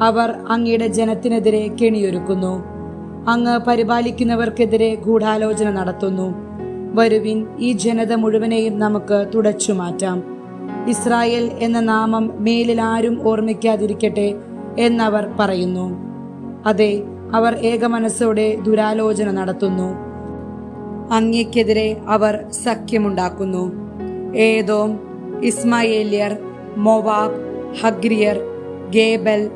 അവർ അങ്ങയുടെ ജനത്തിനെതിരെ കെണിയൊരുക്കുന്നു. അങ്ങ് പരിപാലിക്കുന്നവർക്കെതിരെ ഗൂഢാലോചന നടത്തുന്നു. വരുവിൻ ഈ ജനത മുഴുവനെയും നമുക്ക് തുടച്ചു മാറ്റാം ഇസ്രായേൽ എന്ന നാമം മേലിൽ ആരും ഓർമ്മിക്കാതിരിക്കട്ടെ എന്നവർ പറയുന്നു. അതെ അവർ ഏകമനസ്സോടെ ദുരാലോചന നടത്തുന്നു. അങ്ങയ്ക്കെതിരെ അവർ സഖ്യമുണ്ടാക്കുന്നു. ഏതോം ഇസ്മായേലിയർ മൊവാബ് ഹഗ്രിയർ ഗേബൽ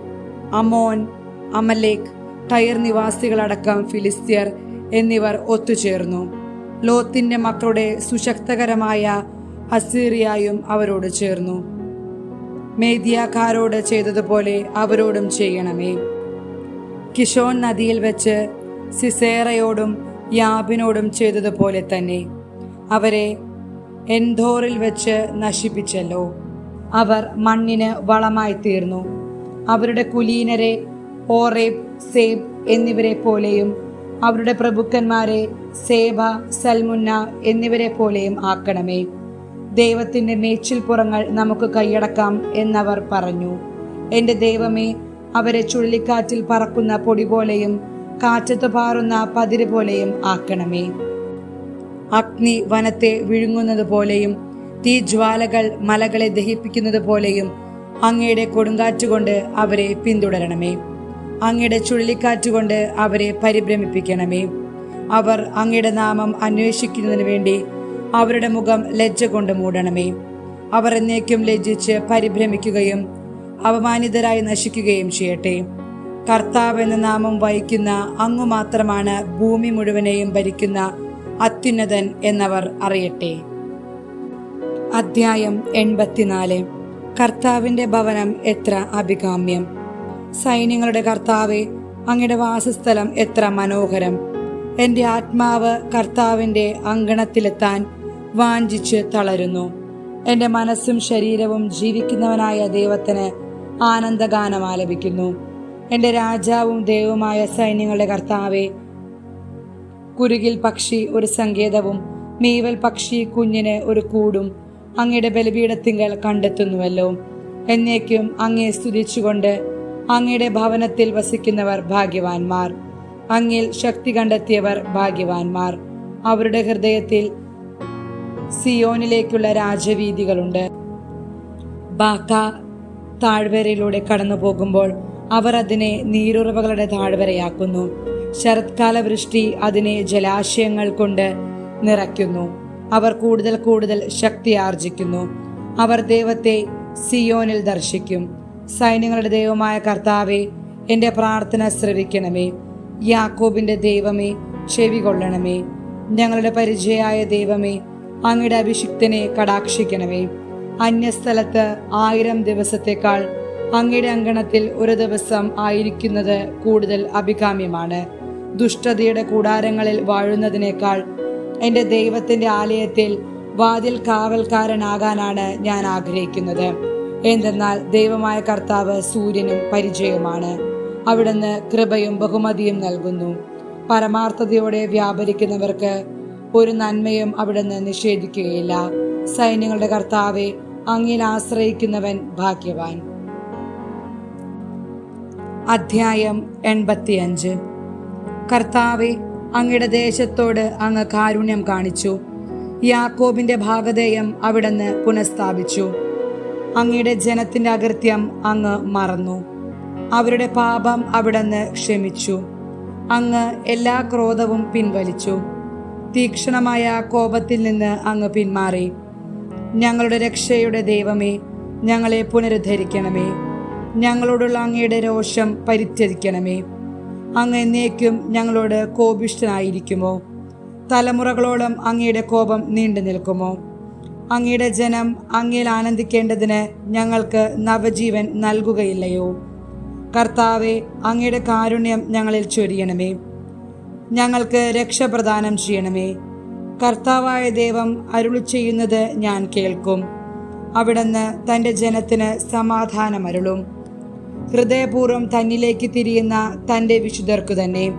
അമോൻ അമലേക് ടയർ നിവാസികളടക്കം ഫിലിസ്തീയർ എന്നിവർ ഒത്തുചേർന്നു. ലോത്തിന്റെ മക്കളുടെ സുശക്തകരമായ അസീറിയായും അവരോട് ചേർന്നു. മേദിയാക്കാരോട് ചെയ്തതുപോലെ അവരോടും ചെയ്യണമേ. കിഷോൻ നദിയിൽ വെച്ച് സിസേറയോടും യാബിനോടും ചെയ്തതുപോലെ തന്നെ അവരെ എൻധോറിൽ വെച്ച് നശിപ്പിച്ചല്ലോ. അവർ മണ്ണിന് വളമായി തീർന്നു അവരുടെ കുലീനരെ ഓറേബ് സേബ് എന്നിവരെ പോലെയും അവരുടെ പ്രഭുക്കന്മാരെ സേബ സൽമുന്ന എന്നിവരെ പോലെയും ആക്കണമേ. ദൈവത്തിന്റെ മേച്ചിൽപ്പുറങ്ങൾ നമുക്ക് കൈയടക്കാം എന്നവർ പറഞ്ഞു. എന്റെ ദൈവമേ അവരെ ചുഴലിക്കാറ്റിൽ പറക്കുന്ന പൊടി പോലെയും കാറ്റത്ത് പാറുന്ന പതിര് പോലെയും ആക്കണമേ. അഗ്നി വനത്തെ വിഴുങ്ങുന്നത് പോലെയും തീജ്വാലകൾ മലകളെ ദഹിപ്പിക്കുന്നത് പോലെയും അങ്ങയുടെ കൊടുങ്കാറ്റുകൊണ്ട് അവരെ പിന്തുടരണമേ. അങ്ങയുടെ ചുഴലിക്കാറ്റുകൊണ്ട് അവരെ പരിഭ്രമിപ്പിക്കണമേ. അവർ അങ്ങയുടെ നാമം അന്വേഷിക്കുന്നതിന് വേണ്ടി അവരുടെ മുഖം ലജ്ജ കൊണ്ട് മൂടണമേ. അവർ എന്നേക്കും ലജ്ജിച്ച് പരിഭ്രമിക്കുകയും അപമാനിതരായി നശിക്കുകയും ചെയ്യട്ടെ. കർത്താവ് എന്ന നാമം വഹിക്കുന്ന അങ്ങു മാത്രമാണ് ഭൂമി മുഴുവനെയും ഭരിക്കുന്ന അത്യുന്നതൻ എന്നവർ അറിയട്ടെ. അധ്യായം എൺപത്തിനാല്. കർത്താവിന്റെ ഭവനം എത്ര അഭികാമ്യം. സൈന്യങ്ങളുടെ കർത്താവെ അങ്ങയുടെ വാസസ്ഥലം എത്ര മനോഹരം. എന്റെ ആത്മാവ് കർത്താവിന്റെ അങ്കണത്തിലെത്താൻ വാഞ്ചിച്ച് തളരുന്നു. എന്റെ മനസ്സും ശരീരവും ജീവിക്കുന്നവനായ ദൈവത്തിന് ആനന്ദഗാനം ആലപിക്കുന്നു. എന്റെ രാജാവും ദൈവവുമായ സൈന്യങ്ങളുടെ കർത്താവെ കുരുകിൽ പക്ഷി ഒരു സങ്കേതവും മീവൽ പക്ഷി കുഞ്ഞിന് ഒരു കൂടും. അങ്ങയുടെ ബലിപീഠത്തിങ്കൽ കണ്ടെത്തുന്നുവല്ലോ. എന്നേക്കും അങ്ങയെ സ്തുതിച്ചുകൊണ്ട് അങ്ങയുടെ ഭവനത്തിൽ വസിക്കുന്നവർ ഭാഗ്യവാന്മാർ. അങ്ങിൽ ശക്തി കണ്ടെത്തിയവർ ഭാഗ്യവാന്മാർ. അവരുടെ ഹൃദയത്തിൽ സിയോനിലേക്കുള്ള രാജവീതികളുണ്ട് ബാക്ക താഴ്വരയിലൂടെ കടന്നു പോകുമ്പോൾ അവർ അതിനെ നീരുറവകളുടെ താഴ്വരയാക്കുന്നു. ശരത്കാല വൃഷ്ടി അതിനെ ജലാശയങ്ങൾ കൊണ്ട് നിറയ്ക്കുന്നു. അവർ കൂടുതൽ കൂടുതൽ ശക്തി ആർജിക്കുന്നു. അവർ ദൈവത്തെ സിയോനിൽ ദർശിക്കും. സൈന്യങ്ങളുടെ ദൈവമായ കർത്താവെ എന്റെ പ്രാർത്ഥന ശ്രവിക്കണമേ. യാക്കോബിന്റെ ദൈവമേ ചെവി കൊള്ളണമേ. ഞങ്ങളുടെ പരിചയായ ദൈവമേ അങ്ങയുടെ അഭിഷിക്തനെ കടാക്ഷിക്കണമേ. അന്യസ്ഥലത്ത് ആയിരം ദിവസത്തേക്കാൾ അങ്ങയുടെ അങ്കണത്തിൽ ഒരു ദിവസം ആയിരിക്കുന്നത് കൂടുതൽ അഭികാമ്യമാണ്. ദുഷ്ടതയുടെ കൂടാരങ്ങളിൽ വാഴുന്നതിനേക്കാൾ എന്റെ ദൈവത്തിന്റെ ആലയത്തിൽ വാതിൽ കാവൽക്കാരനാകാനാണ് ഞാൻ ആഗ്രഹിക്കുന്നത്. എന്തെന്നാൽ ദൈവമായ കർത്താവ് സൂര്യനും പരിചയമാണ് അവിടുന്ന് കൃപയും ബഹുമതിയും നൽകുന്നു. പരമാർത്ഥതയോടെ വ്യാപരിക്കുന്നവർക്ക് ഒരു നന്മയും അവിടുന്ന് നിഷേധിക്കുകയില്ല. സൈന്യങ്ങളുടെ കർത്താവെ അങ്ങിൽ ആശ്രയിക്കുന്നവൻ ഭാഗ്യവാൻ. അധ്യായം എൺപത്തിയഞ്ച്. കർത്താവെ അങ്ങയുടെ ദേശത്തോട് അങ്ങ് കാരുണ്യം കാണിച്ചു. യാക്കോബിന്റെ ഭാഗധേയം അവിടുന്ന് പുനഃസ്ഥാപിച്ചു. അങ്ങയുടെ ജനത്തിന്റെ അകൃത്യം അങ്ങ് മറന്നു. അവരുടെ പാപം അവിടുന്ന് ക്ഷമിച്ചു. അങ്ങ് എല്ലാ ക്രോധവും പിൻവലിച്ചു. തീക്ഷണമായ കോപത്തിൽ നിന്ന് അങ്ങ് പിന്മാറി. ഞങ്ങളുടെ രക്ഷയുടെ ദൈവമേ ഞങ്ങളെ പുനരുദ്ധരിക്കണമേ. ഞങ്ങളോടുള്ള അങ്ങയുടെ രോഷം പരിത്യജിക്കണമേ. അങ്ങ് എന്നേക്കും ഞങ്ങളോട് കോപിഷ്ടനായിരിക്കുമോ തലമുറകളോളം അങ്ങയുടെ കോപം നീണ്ടു നിൽക്കുമോ? അങ്ങയുടെ ജനം അങ്ങയിൽ ആനന്ദിക്കേണ്ടതിന് ഞങ്ങൾക്ക് നവജീവൻ നൽകുകയില്ലയോ? കർത്താവെ അങ്ങയുടെ കാരുണ്യം ഞങ്ങളിൽ ചൊരിയണമേ. ഞങ്ങൾക്ക് രക്ഷപ്രദാനം ചെയ്യണമേ. കർത്താവായ ദൈവം അരുളി ചെയ്യുന്നത് ഞാൻ കേൾക്കും. അവിടുന്ന് തന്റെ ജനത്തിന് സമാധാനമരുളും. ഹൃദയപൂർവം തന്നിലേക്ക് തിരിയുന്ന തന്റെ വിശുദ്ധർക്കു തന്നെ.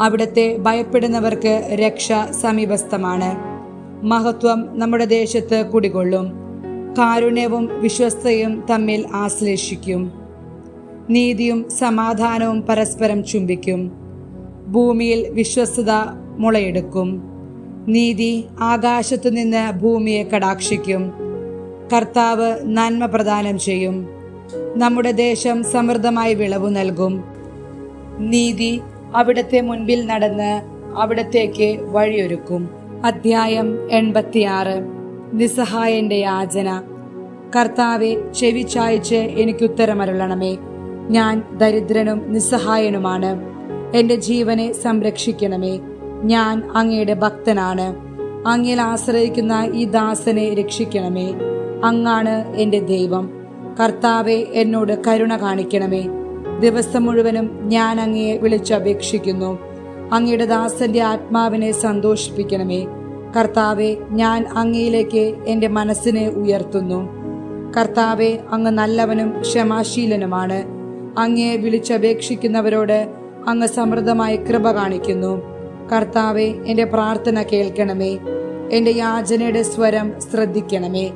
അവിടത്തെ ഭയപ്പെടുന്നവർക്ക് രക്ഷ സമീപസ്ഥമാണ്. മഹത്വം നമ്മുടെ ദേശത്ത് കുടികൊള്ളും. കാരുണ്യവും വിശ്വസ്തയും തമ്മിൽ ആശ്ലേഷിക്കും. നീതിയും സമാധാനവും പരസ്പരം ചുംബിക്കും. ഭൂമിയിൽ വിശ്വസ്തത മുളയെടുക്കും. നീതി ആകാശത്തു നിന്ന് ഭൂമിയെ കടാക്ഷിക്കും. കർത്താവ് നന്മ പ്രദാനം ചെയ്യും. നമ്മുടെ ദേശം സമൃദ്ധമായി വിളവ് നൽകും. നീതി അവിടത്തെ മുൻപിൽ നടന്ന് അവിടത്തേക്ക് വഴിയൊരുക്കും. അധ്യായം എൺപത്തിയാറ്. നിസ്സഹായന്റെ യാചന. കർത്താവെ ചെവി ചായച്ച് എനിക്ക് ഉത്തരമരുളണമേ ഞാൻ ദരിദ്രനും നിസ്സഹായനുമാണ്. എന്റെ ജീവനെ സംരക്ഷിക്കണമേ. ഞാൻ അങ്ങയുടെ ഭക്തനാണ്. അങ്ങിൽ ആശ്രയിക്കുന്ന ഈ ദാസനെ രക്ഷിക്കണമേ. അങ്ങാണ് എന്റെ ദൈവം. കർത്താവെ എന്നോട് കരുണ കാണിക്കണമേ. ദിവസം മുഴുവനും ഞാൻ അങ്ങയെ വിളിച്ചപേക്ഷിക്കുന്നു അങ്ങയുടെ ദാസന്റെ ആത്മാവിനെ സന്തോഷിപ്പിക്കണമേ. കർത്താവെ ഞാൻ അങ്ങയിലേക്ക് എന്റെ മനസ്സിനെ ഉയർത്തുന്നു. കർത്താവെ അങ്ങ് നല്ലവനും ക്ഷമാശീലനുമാണ്. അങ്ങയെ വിളിച്ചപേക്ഷിക്കുന്നവരോട് അങ്ങ് സമൃദ്ധമായ കൃപ കാണിക്കുന്നു. കർത്താവെ എന്റെ പ്രാർത്ഥന കേൾക്കണമേ. എന്റെ യാചനയുടെ സ്വരം ശ്രദ്ധിക്കണമേ.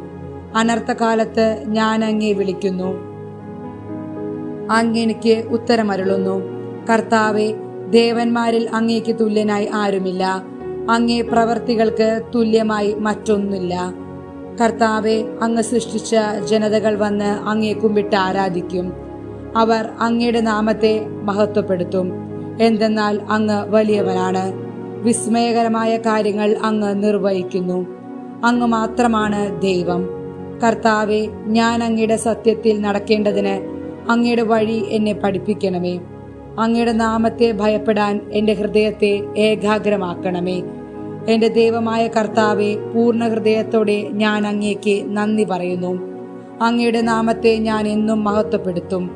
അനർത്ഥകാലത്ത് ഞാൻ അങ്ങേ വിളിക്കുന്നു. അങ്ങെനിക്ക് ഉത്തരമരുളുന്നു. കർത്താവെ ദേവന്മാരിൽ അങ്ങേക്ക് തുല്യനായി ആരുമില്ല. അങ്ങേ പ്രവർത്തികൾക്ക് തുല്യമായി മറ്റൊന്നില്ല കർത്താവെ അങ്ങ് സൃഷ്ടിച്ച ജനതകൾ വന്ന് അങ്ങേ കുമ്പിട്ട് ആരാധിക്കും. അവർ അങ്ങയുടെ നാമത്തെ മഹത്വപ്പെടുത്തും. എന്തെന്നാൽ അങ്ങ് വലിയവനാണ് വിസ്മയകരമായ കാര്യങ്ങൾ അങ്ങ് നിർവഹിക്കുന്നു. അങ്ങ് മാത്രമാണ് ദൈവം. കർത്താവെ ഞാൻ അങ്ങയുടെ സത്യത്തിൽ നടക്കേണ്ടതിന് അങ്ങയുടെ വഴി എന്നെ പഠിപ്പിക്കണമേ. അങ്ങയുടെ നാമത്തെ ഭയപ്പെടാൻ എന്റെ ഹൃദയത്തെ ഏകാഗ്രമാക്കണമേ. എന്റെ ദൈവമായ കർത്താവെ പൂർണ ഹൃദയത്തോടെ ഞാൻ അങ്ങേക്ക് നന്ദി പറയുന്നു. അങ്ങയുടെ നാമത്തെ ഞാൻ എന്നും മഹത്വപ്പെടുത്തും.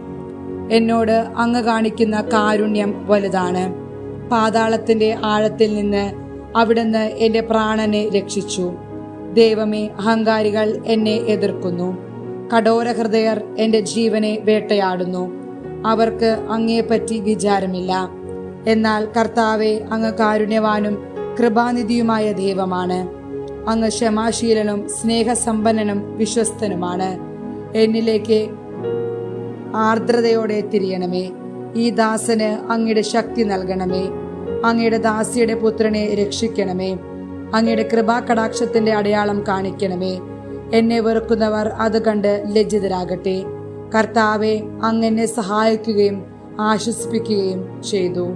എന്നോട് അങ്ങ് കാണിക്കുന്ന കാരുണ്യം വലുതാണ്. പാതാളത്തിന്റെ ആഴത്തിൽ നിന്ന് അവിടുന്ന് എന്റെ പ്രാണനെ രക്ഷിച്ചു. ദൈവമേ അഹങ്കാരികൾ എന്നെ എതിർക്കുന്നു. കഠോര ഹൃദയർ എന്റെ ജീവനെ വേട്ടയാടുന്നു. അവർക്ക് അങ്ങയെപ്പറ്റി വിചാരമില്ല. എന്നാൽ കർത്താവെ അങ്ങ് കാരുണ്യവാനും കൃപാനിധിയുമായ ദൈവമാണ്. അങ്ങ് ക്ഷമാശീലനും സ്നേഹസമ്പന്നനും വിശ്വസ്തനുമാണ്. എന്നിലേക്ക് ആർദ്രതയോടെ തിരിയണമേ. ഈ ദാസന് അങ്ങയുടെ ശക്തി നൽകണമേ. അങ്ങയുടെ ദാസിയുടെ പുത്രനെ രക്ഷിക്കണമേ. അങ്ങയുടെ കൃപാകടാക്ഷത്തിന്റെ അടയാളം കാണിക്കണമേ. എന്നെ വെറുക്കുന്നവർ അത് കണ്ട് ലജ്ജിതരാകട്ടെ. കർത്താവെ അങ്ങ് എന്നെ സഹായിക്കുകയും ആശ്വസിപ്പിക്കുകയും ചെയ്തു.